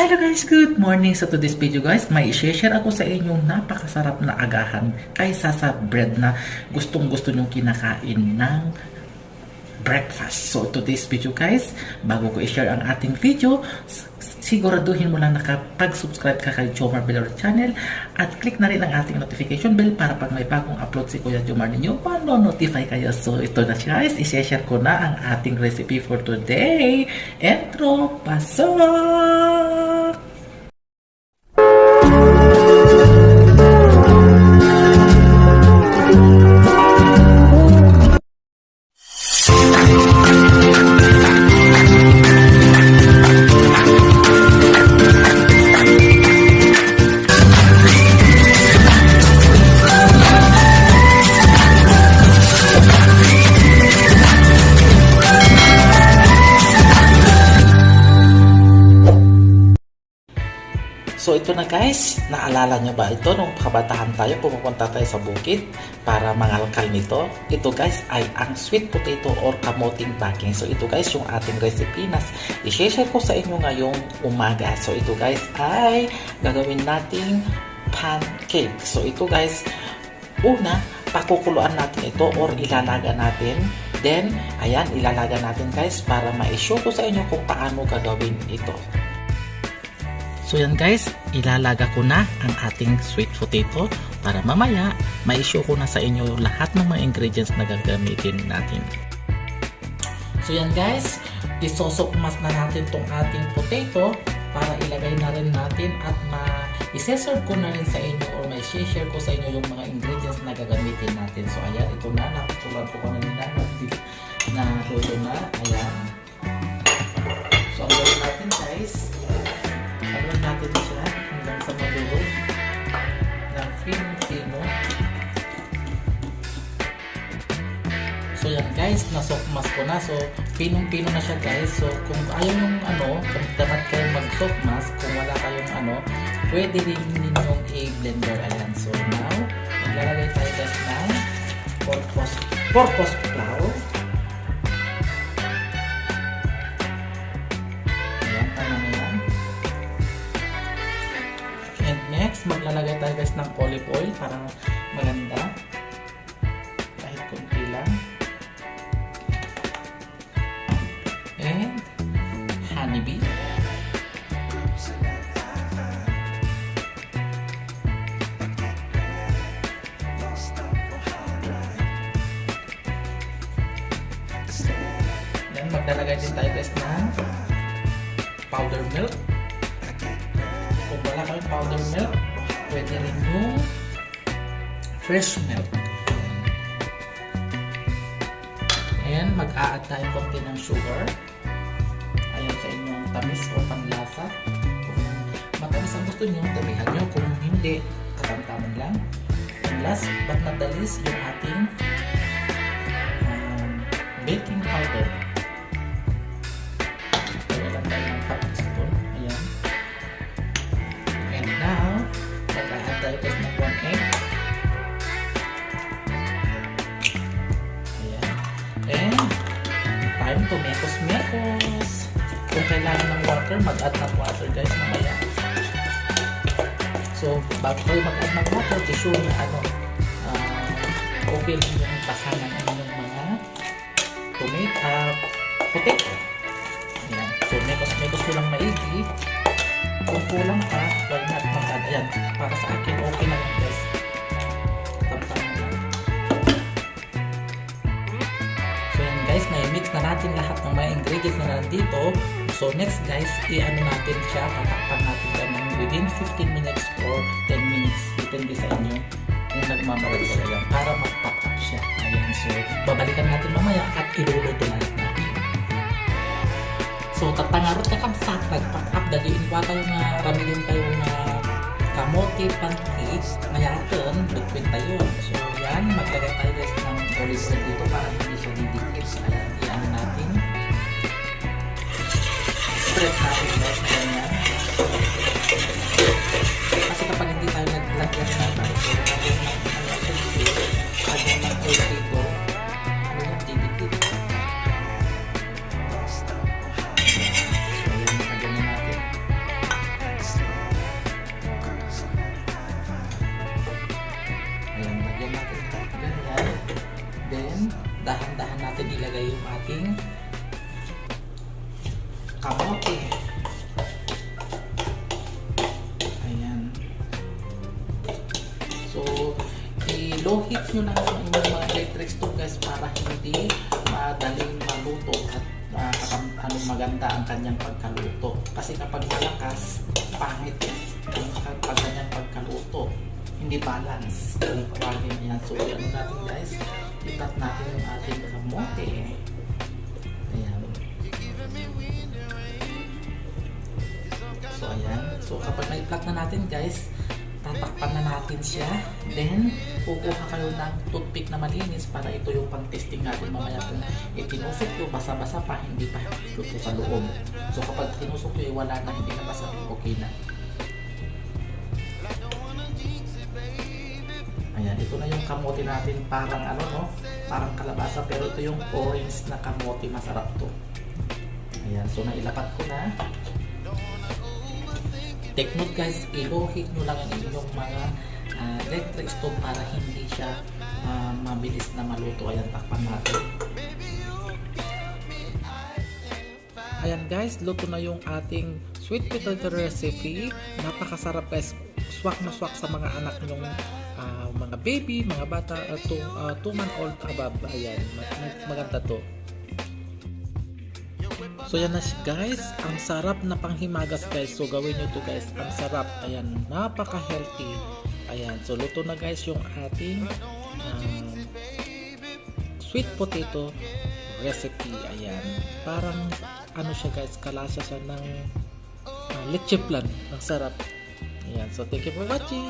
Hello guys, good morning. So to this video guys, may i-share ako sa inyong napakasarap na agahan kaysa sa bread na gustong gusto nyong kinakain ng breakfast. So to this video guys, bago ko i-share ang ating video, siguraduhin mo lang nakapag-subscribe ka kay Jomar Villar channel at click na rin ang ating notification bell para pag may bagong upload si Kuya Jomar ninyo, mano-notify kayo. So ito na guys, i-share ko na ang ating recipe for today. Entro, pasok! So ito na guys, naalala nyo ba ito nung kabataan tayo, pumupunta tayo sa bukid para mangalkal nito. Ito guys ay ang sweet potato or kamoting baking. So ito guys yung ating recipe na i-share ko sa inyo ngayong umaga. So ito guys ay gagawin nating pancake. So ito guys, una, pakukuluan natin ito or ilalaga natin. Then, ayan, ilalaga natin guys para ma-show ko sa inyo kung paano gagawin ito. So yan guys, ilalaga ko na ang ating sweet potato para mamaya ma-show ko na sa inyo lahat ng mga ingredients na gagamitin natin. So yan guys, isosokmas na natin tong ating potato para ilagay na rin natin at ma iseserve ko na rin sa inyo or may share ko sa inyo yung mga ingredients na gagamitin natin. So ayan, ito na, nakatulad ko kanina na luto na. Ayan. So ang gawin natin guys, natin siya hanggang sa madulog ng film-filmo. So yan guys, nasokmas ko na. So pinong-pino na siya guys. So kung ayaw yung ano, kung tamad kayo mag-sokmas, kung wala kayong ano, pwede rin ninyong i-blender. Ayan. So now, maglalagay tayo guys ng purpose, purpose flour. Next, maglalagay tayo guys ng olive oil para maganda. Kahit kunti lang. And honeybee. Then maglalagay din tayo guys ng powder milk. Kung wala kayong powder milk, pwede rin yung fresh milk. Ayan, mag-a-add tayo konti ng sugar. Ayan sa inyong tamis o panlasa. Kung matamis ang gusto nyo, damihan nyo. Kung hindi, katamtaman lang. And last but not the least, yung ating time to mekos-mekos. Kung kailangan ng water, mag-add ng water guys mamaya. So, bago kayo mag-add ng water, be na ano, ah, okay lang yung pasangan ng mga tomato, ah, potato. Ayan. So, mekos-mekos ko lang maigi. Kung kulang pa, why not mag-add? Ayan, para sa akin, okay na yan natin lahat ng mga ingredients na nandito. So next guys, i-ano natin siya, tatakpan natin siya within 15 minutes or 10 minutes. Depende sa inyo yung nagmamalag yan para mag-pop up siya. Ayan, so babalikan natin mamaya at iluluto na natin. So tatangarot ka kamsat, nag-pop up, daliin ko tayo nga ramilin tayo nga kamote pancakes, mayaton, between tayo. So yan, maglagay tayo guys ng olive oil dito para hindi siya didikit. Ayan, iyan natin. Spread natin guys, ganyan. Kamote. Ayan. So, i-low heat nyo lang yung inyong mga electric stove guys para hindi madaling maluto at uh, ano maganda ang kanyang pagkaluto. Kasi kapag malakas, pangit ang pag kanyang pagkaluto. Hindi balance. Kung tawagin yan. So, ano natin guys, itat natin yung ating kamote. So, kapag na-flat na natin guys, tatakpan na natin siya. Then, kukuha kayo ng toothpick na malinis para ito yung pang-testing natin mamaya kung itinusok nyo, basa-basa pa, hindi pa luto sa loob. So, kapag tinusok nyo, eh, wala na, hindi na basa, okay na. Ayan, ito na yung kamote natin, parang ano no, parang kalabasa, pero ito yung orange na kamote, masarap to. Ayan, so nailapat ko na. Take note guys, ilohit nyo lang ang inyong mga ah, electric stove para hindi siya ah, mabilis na maluto. Ayan, takpan natin. Ayan guys, luto na yung ating sweet potato recipe. Napakasarap guys. Swak na swak sa mga anak nyong ah, mga baby, mga bata, 2 month old above. Ayan, mag- maganda to. So yan na guys, ang sarap na panghimagas guys. So gawin nyo to guys, ang sarap. Ayan, napaka-healthy. Ayan, so luto na guys yung ating um, sweet potato recipe. Ayan, parang ano siya guys, kalasa siya ng uh, leche plan. Ang sarap. Ayan, so thank you for watching.